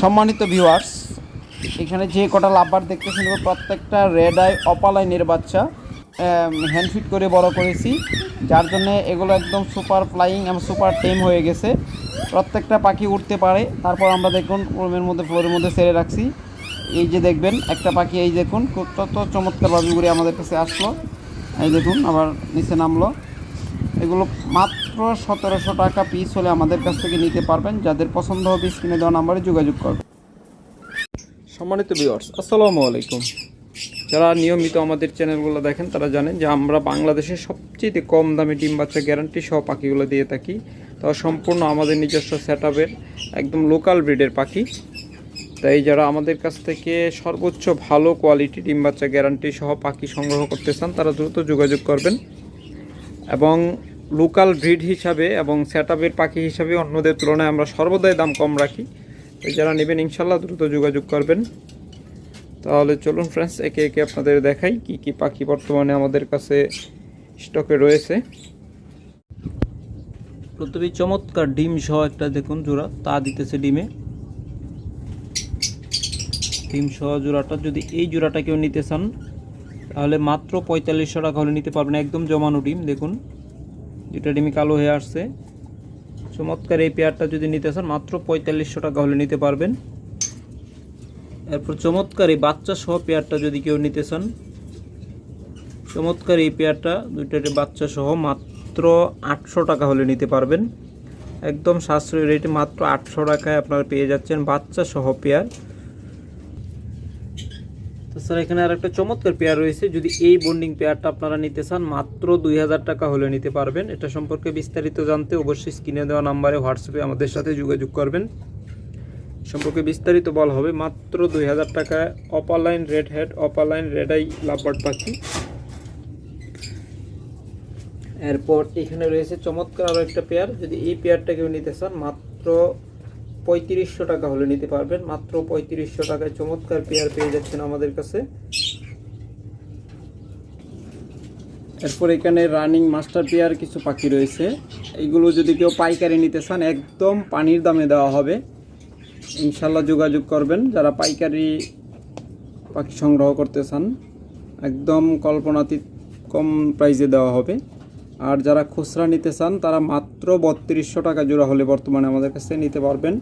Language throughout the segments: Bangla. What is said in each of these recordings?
সম্মানিত ভিউয়ার্স এখানে যে কটা লাভবার দেখতেছেন প্রত্যেকটা রেড আই অপালাইনের বাচ্চা হ্যান্ডফিট করে বড় করেছি। যার জন্য এগুলো একদম সুপার ফ্লাইং এবং সুপার টেম হয়ে গেছে। প্রত্যেকটা পাখি উঠতে পারে। তারপর আমরা দেখুন, রুমের মধ্যে ফ্লোরের মধ্যে সেরে রাখছি। এই যে দেখবেন, একটা পাখি এই দেখুন তত চমৎকারভাবে ঘুরে আমাদের কাছে আসলো। এই দেখুন, আবার নিচে নামলো। এগুলো মাত্র সতেরোশো টাকা পিস হলে আমাদের কাছ থেকে নিতে পারবেন। যাদের পছন্দ হবে স্ক্রিনে দেওয়া নাম্বারে যোগাযোগ করবেন সম্মানিত ভিউয়ার্স আসসালামু আলাইকুম। যারা নিয়মিত আমাদের চ্যানেলগুলো দেখেন, তারা জানেন যে আমরা বাংলাদেশের সবচেয়ে কম দামে ডিম বাচ্চা গ্যারান্টি সহ পাখিগুলো দিয়ে থাকি। তাও সম্পূর্ণ আমাদের নিজস্ব সেট একদম লোকাল ব্রিডের পাখি। তাই যারা আমাদের কাছ থেকে সর্বোচ্চ ভালো কোয়ালিটি ডিম বাচ্চা গ্যারান্টি সহ পাখি সংগ্রহ করতে চান, তারা দ্রুত যোগাযোগ করবেন। এবং লোকাল ব্রিড হিসাবে এবং সেট পাখি হিসাবে অন্যদের তুলনায় আমরা সর্বদাই দাম কম রাখি। যারা নেবেন ইনশাল্লাহ দ্রুত যোগাযোগ করবেন। তাহলে চলুন ফ্রেন্ডস একে একে আপনাদের দেখাই কি কি পাখি বর্তমানে আমাদের কাছে স্টকে রয়েছে। প্রথমে চমৎকার ডিম সহ একটা দেখুন জোড়া, তা দিতেছে ডিমে। ডিম সহ জোড়াটা যদি এই জোড়াটা কেউ নিতে চান, তাহলে মাত্র পঁয়তাল্লিশশো টাকা হলে নিতে পারবেন। একদম জমানো ডিম, দেখুন। দুটা ডিমই কালো হয়ে আসছে। চমৎকার এই পেয়ারটা যদি নিতে চান, মাত্র পঁয়তাল্লিশশো টাকা হলে নিতে পারবেন। এরপর চমৎকার এই বাচ্চা সহ পেয়ারটা যদি কেউ নিতে চান, চমৎকার এই পেয়ারটা দুইটার বাচ্চা সহ মাত্র আটশো টাকা হলে নিতে পারবেন। একদম সাশ্রয়ী রেটে মাত্র আটশো টাকায় আপনারা পেয়ে যাচ্ছেন বাচ্চা সহ পেয়ার। তাছাড়া এখানে আর একটা চমৎকার পেয়ার রয়েছে। যদি এই বন্ডিং পেয়ারটা আপনারা নিতে চান, মাত্র দুই হাজার টাকা হলে নিতে পারবেন। এটা সম্পর্কে বিস্তারিত জানতে অবশ্যই স্ক্রিনে দেওয়া নাম্বারে হোয়াটসঅ্যাপে আমাদের সাথে যোগাযোগ করবেন। সম্পর্কে বিস্তারিত বলা হবে, মাত্র দুই হাজার টাকায় opaline red head opaline red eye lovebird পাখি। এরপর এখানে রয়েছে চমৎকার আরও একটা পেয়ার যদি এই পেয়ারটা কেউ নিতে চান, মাত্র পঁয়ত্রিশশো টাকা হলে নিতে পারবেন। মাত্র পঁয়ত্রিশশো টাকায় চমৎকার পেয়ার পেয়ে যাচ্ছেন আমাদের কাছে। এরপর এখানে রানিং মাস্টার পেয়ার কিছু পাখি রয়েছে। এইগুলো যদি কেউ পাইকারি নিতে চান, একদম পানির দামে দেওয়া হবে। ইনশাল্লাহ যোগাযোগ করবেন। যারা পাইকারি পাখি সংগ্রহ করতে চান, একদম কল্পনাতীত কম প্রাইসে দেওয়া হবে। আর যারা খুচরা নিতে চান, তারা মাত্র বত্রিশশো টাকা জোড়া হলে বর্তমানে আমাদের কাছে নিতে পারবেন।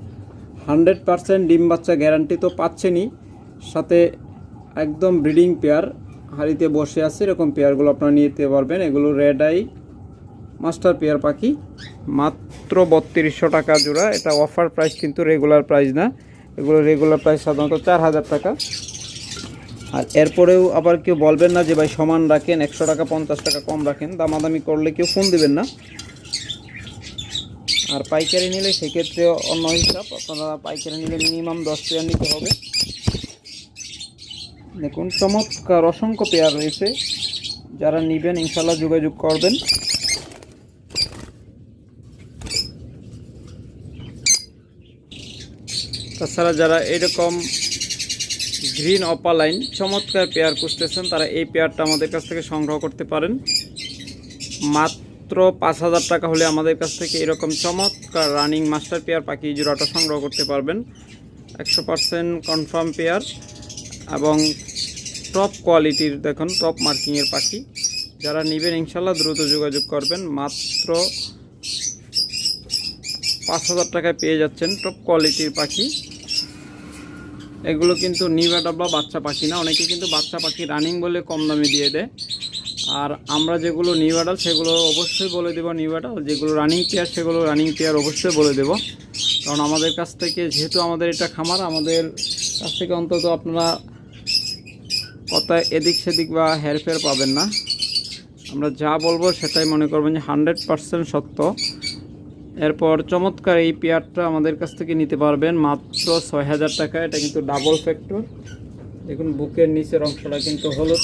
হান্ড্রেড পারসেন্ট ডিম বাচ্চা গ্যারান্টি তো পাচ্ছেনই। সাথে একদম ব্রিডিং পেয়ার, হাড়িতে বসে আছে, এরকম পেয়ারগুলো আপনারা নিতে পারবেন। এগুলো রেড আই মাস্টার পেয়ার পাখি, মাত্র বত্রিশশো টাকা জোড়া। এটা অফার প্রাইস কিন্তু রেগুলার প্রাইস না। এগুলো রেগুলার প্রাইস সাধারণত চার হাজার টাকা। আর এরপরেও আবার কেউ বলবেন না যে ভাই সমান রাখেন, একশো টাকা, পঞ্চাশ টাকা কম রাখেন, দামাদামি করলে কেউ ফোন দেবেন না। আর পাইকারি নিলে সেক্ষেত্রে অন্য হিসাব, আপনারা পাইকারি নিলে মিনিমাম দশ পেয়ার নিতে হবে। দেখুন, চমৎকার, অসংখ্য পেয়ার রয়েছে। যারা নেবেন ইনশাল্লাহ যোগাযোগ করবেন। তাছাড়া যারা এরকম গ্রিন অপালাইন চমৎকার পেয়ার খুঁজতেছেন। তারা এই পেয়ারটা আমাদের কাছ থেকে সংগ্রহ করতে পারেন। মাত্র পাঁচ হাজার টাকা হলে আমাদের কাছ থেকে এরকম চমৎকার রানিং মাস্টার পেয়ার পাখি জোড়াটা সংগ্রহ করতে পারবেন। একশো পারসেন্ট কনফার্ম পেয়ার এবং টপ কোয়ালিটির দেখুন টপ মার্কিংয়ের পাখি। যারা নেবেন ইনশাল্লাহ দ্রুত যোগাযোগ করবেন। মাত্র পাঁচ হাজার টাকায় পেয়ে যাচ্ছেন টপ কোয়ালিটির পাখি। এগুলো কিন্তু নিউ বা বাচ্চা পাখি না, অনেকে কিন্তু বাচ্চা পাখি রানিং বলে কম দামে দিয়ে দেয়। আর আমরা যেগুলো নিউ সেগুলো অবশ্যই বলে দেবো নিউ যেগুলো রানিং পেয়ার সেগুলো রানিং পেয়ার অবশ্যই বলে দেবো। কারণ আমাদের কাছ থেকে, যেহেতু আমাদের এটা খামার, আমাদের কাছ থেকে অন্তত আপনারা কথা এদিক সেদিক বা হেরফের পাবেন না। আমরা যা বলব সেটাই মনে করবেন যে হান্ড্রেড পারসেন্ট সত্য। এরপর চমৎকার এই পেয়ারটা আমাদের কাছ থেকে নিতে পারবেন, মাত্র ছয় হাজার টাকা। এটা কিন্তু ডাবল ফ্যাক্টর দেখুন, বুকের নিচের অংশটা কিন্তু হলুদ।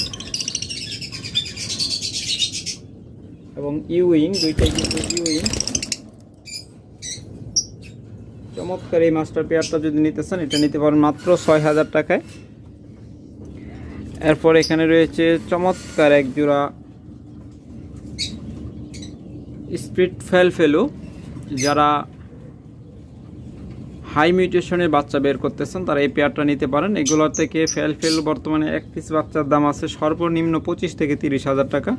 এবং ইউইং দুইটাই কিন্তু ইউইং চমৎকার এই মাস্টার পেয়ারটা যদি নিতে চান, এটা নিতে পারেন মাত্র ছয় হাজার টাকায়। এরপর এখানে রয়েছে চমৎকার এক জোড়া স্পিড ফেল ফেলু যারা হাই মিউটেশনের বাচ্চা বের করতেছেন, তারা এই পেয়ারটা নিতে পারেন। এগুলোর থেকে ফেল ফেল বর্তমানে এক পিস বাচ্চার দাম আছে সর্বনিম্ন পঁচিশ থেকে তিরিশ হাজার টাকা।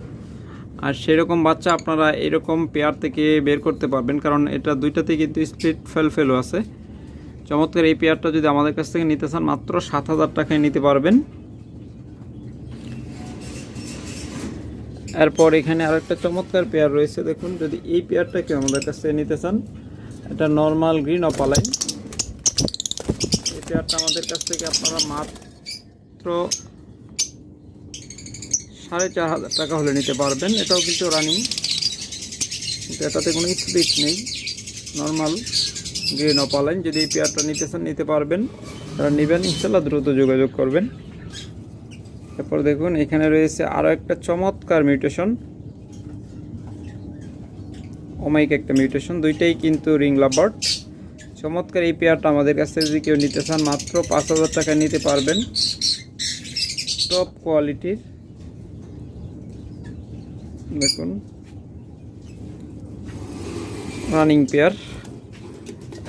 আর সেরকম বাচ্চা আপনারা এরকম পেয়ার থেকে বের করতে পারবেন, কারণ এটা দুইটাতে কিন্তু স্প্লিট ফেল ফেলও আছে। চমৎকার এই পেয়ারটা যদি আমাদের কাছ থেকে নিতে চান, মাত্র সাত হাজার টাকায় নিতে পারবেন। এরপর এখানে আরেকটা চমৎকার পেয়ার রয়েছে, দেখুন। যদি এই পেয়ারটাকে আমাদের কাছে নিতে চান, এটা নর্মাল গ্রিন অপালাইন এই পেয়ারটা আমাদের কাছ থেকে আপনারা মাত্র সাড়ে চার হাজার টাকা হলে নিতে পারবেন। এটাও কিন্তু রানিং কিন্তু এটাতে কোনো স্পিড নেই। নর্মাল গ্রিন অপালাইন যদি এই পেয়ারটা নিতে চান, নিতে পারবেন। তারা নেবেন ইনশাল্লাহ দ্রুত যোগাযোগ করবেন। এরপর দেখুন, এখানে রয়েছে আরও একটা চমৎকার মিউটেশন ওমাইক একটা মিউটেশন দুইটাই কিন্তু রিং লাবার্ট চমৎকার এই পেয়ারটা আমাদের কাছে যদি কেউ নিতে চান, মাত্র পাঁচ হাজার টাকা নিতে পারবেন। টপ কোয়ালিটির দেখুন। রানিং পেয়ার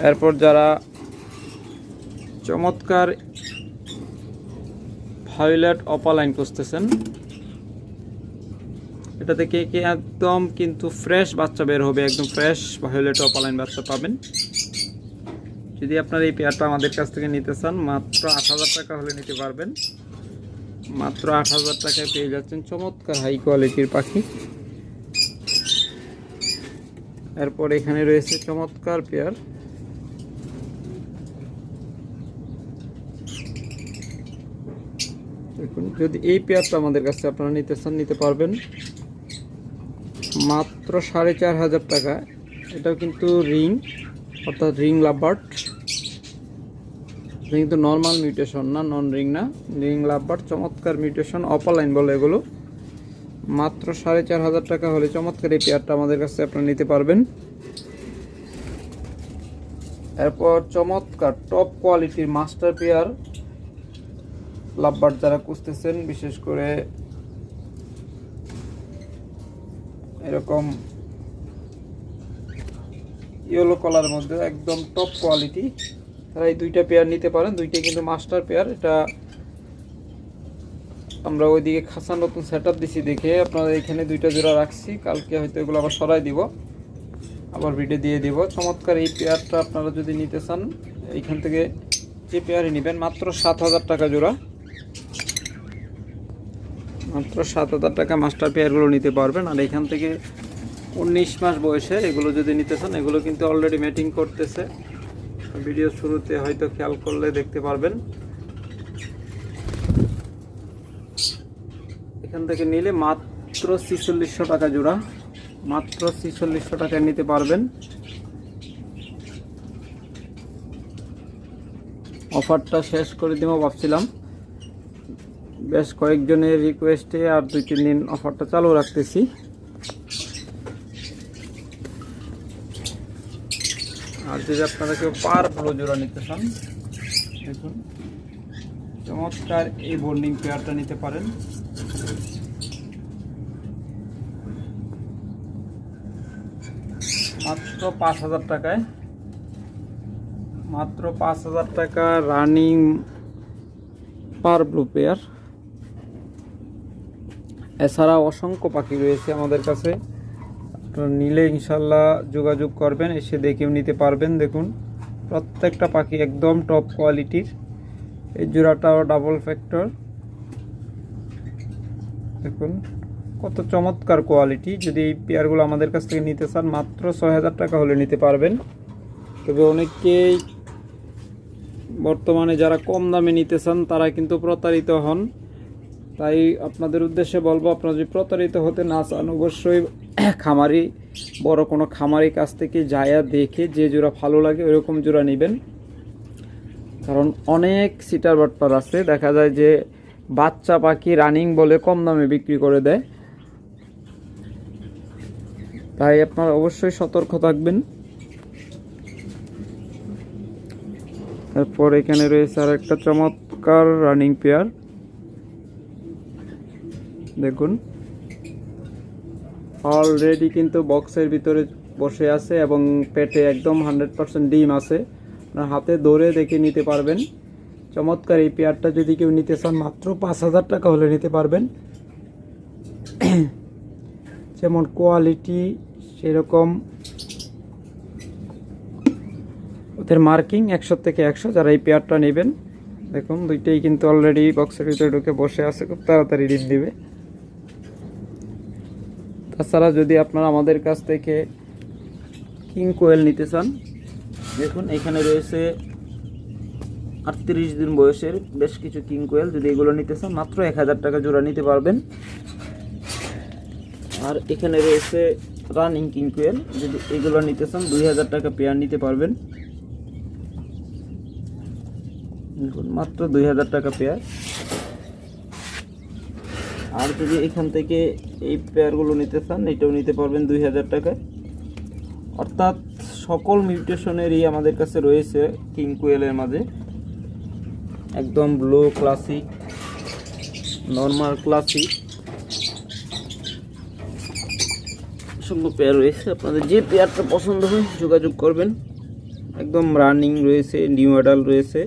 এরপর যারা চমৎকার ভায়োলেট অপালাইন খুঁজতেছেন। এটা থেকে কি একদম কিন্তু ফ্রেশ বাচ্চা বের হবে, একদম ফ্রেশ ভায়োলেট অপালাইন বাচ্চা পাবেন। যদি আপনার এই পেয়ারটা আমাদের কাছ থেকে নিতে চান, মাত্র আট হাজার টাকা হলে নিতে পারবেন। মাত্র আট হাজার টাকায় পেয়ে যাচ্ছেন চমৎকার হাই কোয়ালিটির পাখি। এরপর এখানে রয়েছে চমৎকার পেয়ার দেখুন যদি এই পেয়ারটা আমাদের কাছে আপনারা নিতে চান নিতে পারবেন। মাত্র সাড়ে চার হাজার টাকা। এটাও কিন্তু রিং, অর্থাৎ রিং লাভবার্ড এটা কিন্তু নর্মাল মিউটেশন না নন রিং না। রিং লাভবার্ড চমৎকার মিউটেশন অপালাইন বলে এগুলো। মাত্র সাড়ে চার হাজার টাকা হলে চমৎকার এই পেয়ারটা আমাদের কাছে আপনারা নিতে পারবেন। এরপর চমৎকার টপ কোয়ালিটির মাস্টার পেয়ার। লাভবার যারা খুঁজতেছেন, বিশেষ করে এরকম ইয়েলো কলার মধ্যে একদম টপ কোয়ালিটি তারা এই দুইটা পেয়ার নিতে পারেন। দুইটা কিন্তু মাস্টার পেয়ার এটা আমরা ওইদিকে খাসা নতুন সেট আপ দিছি দেখে আপনারা এখানে দুইটা জোড়া রাখছি। কালকে হয়তো এগুলো আবার সরাই দিব। আবার ভিডিও দিয়ে দিব। চমৎকার এই পেয়ারটা আপনারা যদি নিতে চান, এইখান থেকে যে পেয়ারই নেবেন, মাত্র সাত হাজার টাকা জোড়া। মাত্র সাত হাজার টাকা মাস্টার পেয়ারগুলো নিতে পারবেন। আর এখান থেকে উনিশ মাস বয়সে এগুলো যদি নিতে চান, এগুলো কিন্তু অলরেডি ম্যাটিং করতেছে। ভিডিও শুরুতে হয়তো খেয়াল করলে দেখতে পারবেন। এখান থেকে নিলে মাত্র ছিচল্লিশশো টাকা জোড়া। মাত্র ছিচল্লিশশো টাকায় নিতে পারবেন। অফারটা শেষ করে দিব, ভাবছিলাম। বেশ কয়েকজনের রিকোয়েস্টে আর দুই, তিন দিন অফারটা চালু রাখতেছি। আর যদি আপনারা কেউ পার ব্লো জোড়া নিতে চান, দেখুন। চমৎকার এই বোর্ডিং পেয়ারটা নিতে পারেন। মাত্র পাঁচ হাজার টাকায়। মাত্র পাঁচ হাজার টাকা রানিং পার ব্লু পেয়ার এছাড়া অসংখ্য পাখি রয়েছে আমাদের কাছে। আপনারা নিলে ইনশাল্লাহ যোগাযোগ করবেন, এসে দেখেও নিতে পারবেন। দেখুন, প্রত্যেকটা পাখি একদম টপ কোয়ালিটির এই জোড়াটাও ডাবল ফ্যাক্টর দেখুন, কত চমৎকার কোয়ালিটি যদি এই পেয়ারগুলো আমাদের কাছ থেকে নিতে চান, মাত্র ছয় হাজার টাকা হলে নিতে পারবেন। তবে অনেকেই বর্তমানে যারা কম দামে নিতে চান, তারা কিন্তু প্রতারিত হন। তাই আপনাদের উদ্দেশ্যে বলব, আপনারা যদি প্রতারিত হতে না চান, অবশ্যই খামারি, বড় কোনো খামারি কাছ থেকে যায়া দেখে যে জোড়া ভালো লাগে, ওইরকম জোড়া নেবেন। কারণ অনেক সিটার বাটপার আছে, দেখা যায় যে বাচ্চা পাখি রানিং বলে কম দামে বিক্রি করে দেয়। তাই আপনারা অবশ্যই সতর্ক থাকবেন। তারপর এখানে রয়েছে আর একটা চমৎকার রানিং পেয়ার। দেখুন। অলরেডি কিন্তু বক্সের ভিতরে বসে আছে এবং পেটে একদম হান্ড্রেড পার্সেন্ট ডিম আছে। আপনার হাতে ধরে দেখে নিতে পারবেন। চমৎকার এই পেয়ারটা যদি কেউ নিতে চান, মাত্র পাঁচ হাজার টাকা হলে নিতে পারবেন। যেমন কোয়ালিটি সেরকম। ওদের মার্কিং একশো থেকে একশো, যারা এই পেয়ারটা নেবেন। দেখুন, দুইটাই কিন্তু অলরেডি বক্সের ভিতরে ঢুকে বসে আছে। খুব তাড়াতাড়ি ডিম দিবে। তাছাড়া যদি আপনারা আমাদের কাছ থেকে কিং কোয়েল নিতে চান, দেখুন এখানে রয়েছে আটত্রিশ দিন বয়সের বেশ কিছু কিং কোয়েল। যদি এগুলো নিতে চান, মাত্র এক হাজার টাকা জোড়া নিতে পারবেন। আর এখানে রয়েছে রানিং কিং কোয়েল। যদি এগুলো নিতে চান, দুই হাজার টাকা পেয়ার নিতে পারবেন। দেখুন, মাত্র দুই হাজার টাকা পেয়ার। আর যদি এখান থেকে এই পেয়ারগুলো নিতে চান, এটাও নিতে পারবেন দুই হাজার টাকায়। অর্থাৎ সকল মিউটেশনেরই আমাদের কাছে রয়েছে কিং কোয়েলের মাঝে। একদম ব্লো ক্লাসিক নর্মাল ক্লাসিক অসংখ্য পেয়ার রয়েছে। আপনাদের যে পেয়ারটা পছন্দ হয়, যোগাযোগ করবেন। একদম রানিং রয়েছে নিউ অ্যাডাল রয়েছে।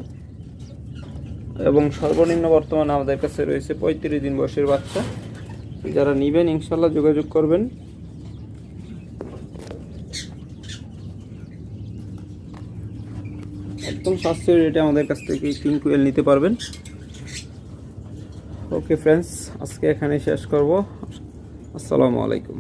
এবং সর্বনিম্ন বর্তমানে আমাদের কাছে রয়েছে পঁয়ত্রিশ দিন বয়সের বাচ্চা। যারা নেবেন ইনশাল্লাহ যোগাযোগ করবেন। একদম সাশ্রয়ী রেটে আমাদের কাছ থেকে কিং কুয়েল নিতে পারবেন। ওকে ফ্রেন্ডস আজকে এখানে শেষ করব। আসসালামু আলাইকুম।